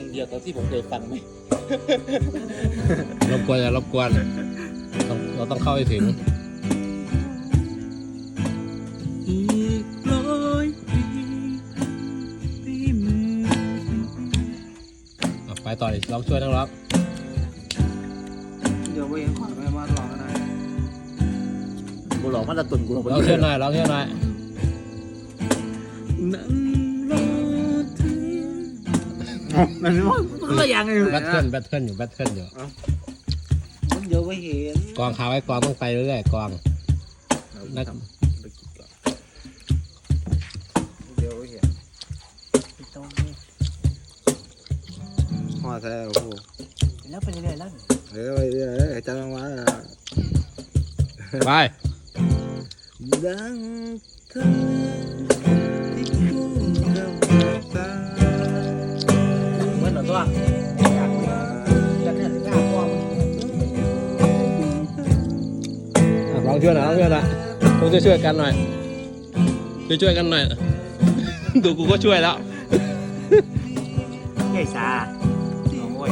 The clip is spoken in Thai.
เพลงเดียวกับที่ผมเคยฟังไหม รบกวนอย่ารบกวนต้องเราต้องเข้าให้ถึง อีกร้อยปีปีมืออะไปต่อดิร้องช่วยนักร้องเดี๋ยวไปเห็นขวัญไปมาต่อกันนะกูหลอกมันละตุนกูหลอกมันร้องช่วยหน่อยร้องช่วยหน่อย นั่งรอถึง มันไม่ว่ามันละอย่างไงแบทเทิลแบทเทิลอยู่แบทเทิลอยู่มันเดี๋ยวไปเห็นกองขาไว้กองต้องไปเรื่อยๆกองนักเดี๋ยวไปเห็นห่อแท้โอ้โหแล้วไปเรื่อยๆแล้วเฮ้ยไปเรื่อยๆจะมาไปดังเธอ ลองช่วยหน่อยลองช่วยหน่อยต้องช่วยช่วยกันหน่อย ช่วยช่วยกันหน่อย ดูกูก็ช่วยแล้วใหญ่ซาโอ้ย